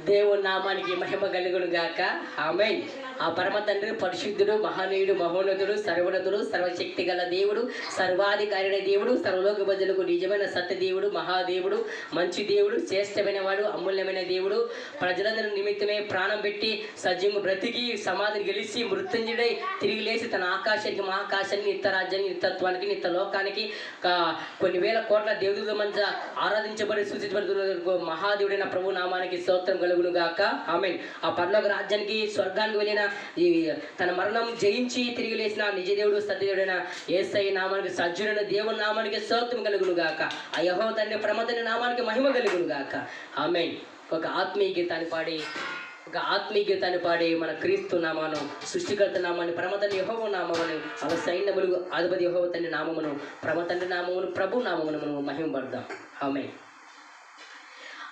దేవుని నామానికి మహిమ కలుగును గాక. ఆమె ఆ పరమ తండ్రి పరిశుద్ధుడు మహనీయుడు మహోన్నతుడు సర్వోన్నతుడు సర్వశక్తి గల దేవుడు సర్వాధికారిన దేవుడు సర్వలోక బదులకు నిజమైన సత్య దేవుడు మహాదేవుడు మంచి దేవుడు శ్రేష్టమైన వాడు అమూల్యమైన దేవుడు. ప్రజలందరి నిమిత్తమే ప్రాణం పెట్టి సజీవంగా బ్రతికి సమాధిని గెలిచి మృత్యుంజుడై తిరిగి లేచి తన ఆకాశానికి మహాకాశానికి నిత్య రాజ్యానికి నిత్యత్వానికి నిత్య లోకానికి కొన్ని వేల కోట్ల దేవుడు మంచి ఆరాధించబడి సూచించబడుతున్న మహాదేవుడైన ప్రభు నామానికి స్తోత్రం కలుగును గాక ఆమెన్. ఆ పర్లోక రాజ్యానికి స్వర్గానికి వెళ్ళిన ఈ తన మరణం జయించి తిరిగి లేచిన నిజ దేవుడు సత్యదేవుడైన ఏసై నామానికి సజ్జుడైన దేవుని నామానికి స్తోత్రం కలుగును గాక ఆ యహో తండ్రి ప్రమదని నామానికి మహిమ కలుగును గాక ఆమెన్. ఒక ఆత్మీయ గీతాన్ని పాడి ఒక ఆత్మీయ గీతాన్ని పాడి మన క్రీస్తు నామాను సృష్టికర్త నామాన్ని ప్రమతండ్రి యహోవ నామమును అలా సైన్యములు అధిపతి యహోవ తండ్రి నామమును ప్రమతండ్రి నామమును ప్రభు నామమును మనం మహిమపడదాం. ఆమె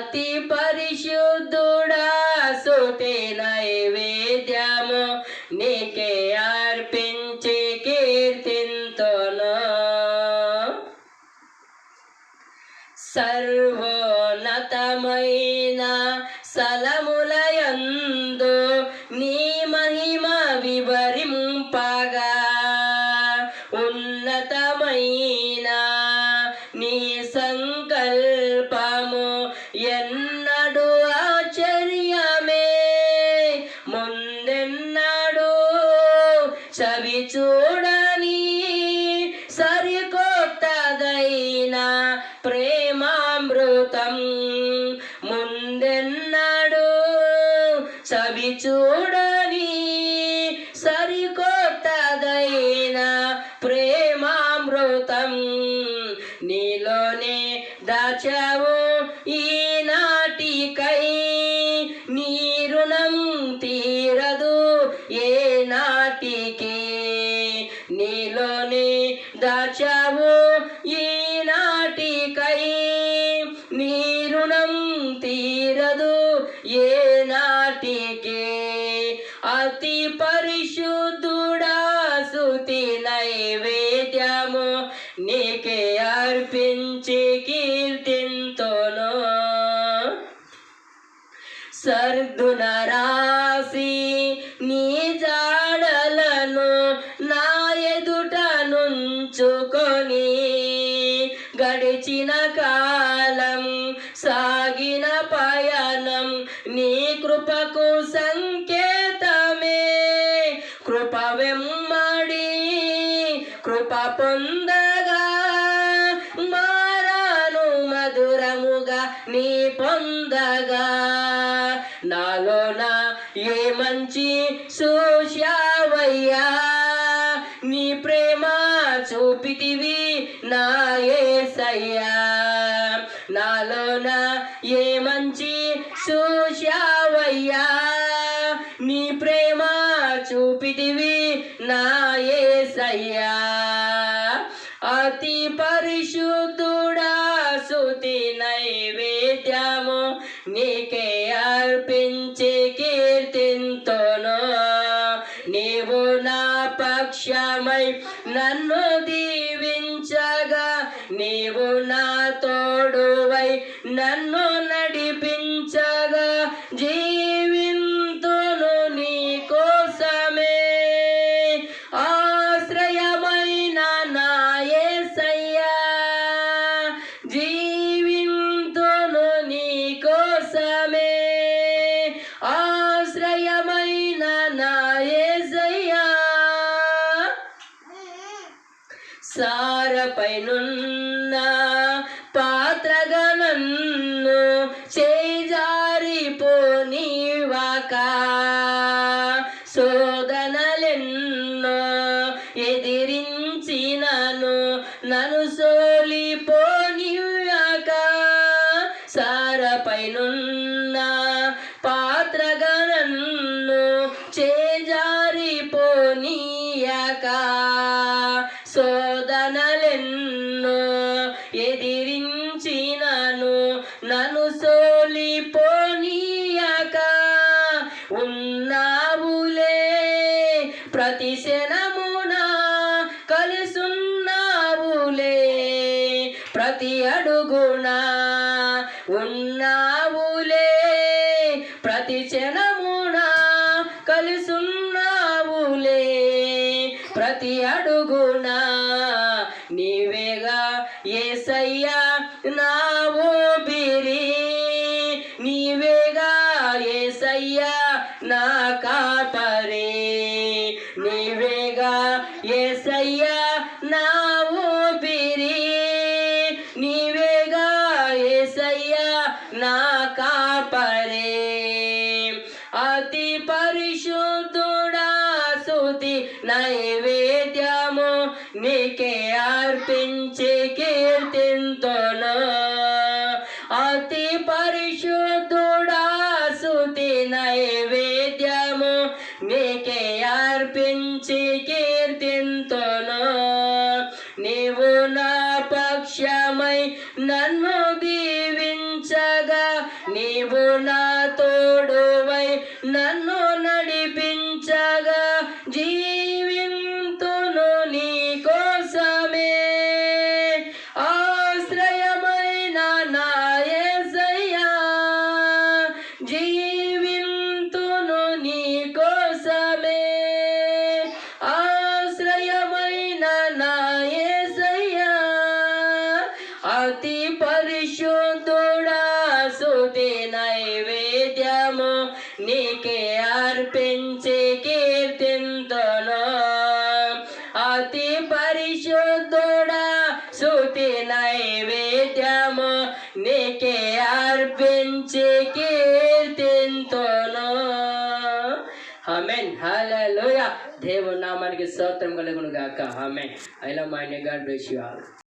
అతి పరిశుద్ధుడా సుతే నైవేద్యము నీకే అర్పించి కీర్తింతును. సర్వోన్నతమైన సలము y el సర్దున రాసి నీ జాడలను నా ఎదుట నుంచుకొని గడిచిన కాలం సాగిన పయనం నీ కృపకు సంకేతమే. కృప వెమ్మడి కృప పొందగా మారాను మధురముగా నీ పొందగా. నాలోన ఏ మంచి చూశావయ్యా నీ ప్రేమ చూపితివి నా యేసయ్యా నాలోన ఏ మంచి చూశావయ్యా నీ ప్రేమ చూపితివి నా యేసయ్యా అతి పరిశుద్ధుడా సుతి నైవేద్యము నీకే నన్ను దీవించగా నీవు నా తోడువై నన్ను నా no, అడుగున ఉన్నావులే. ప్రతి క్షణమున కలుసున్నావులే. ప్రతి అడుగున నీవేగా ఏసయ్యా నా నా కాపరే అతి పరిశుద్ధుడా సుతి నైవేద్యము నీకే అర్పించి కీర్తింతును. అతి పరిశుద్ధుడా సుతి నైవేద్యము నీకే అర్పించి కీర్తింతును. నీవు నా పక్షమై నన్ను దీ నీవు నా తోడువై నన్ను నడిపించగా జీవింతును నీ కోసమే. ఆశ్రయమైన నాయసయ్యా జీవింతును నీ కోసమే. ఆశ్రయమైన నాయసయ్యా అతి పరిశుద్ధుడా నీకే అర్పించి కీర్తింతును. అతి పరిశుద్ధుడా శృతి నైవేద్యము నీకే అర్పించి కీర్తింతును. ఆమెన్. హల్లెలూయా. దేవుని నామానికి స్తోత్రం కలుగును గాక amen. I love my God bless you all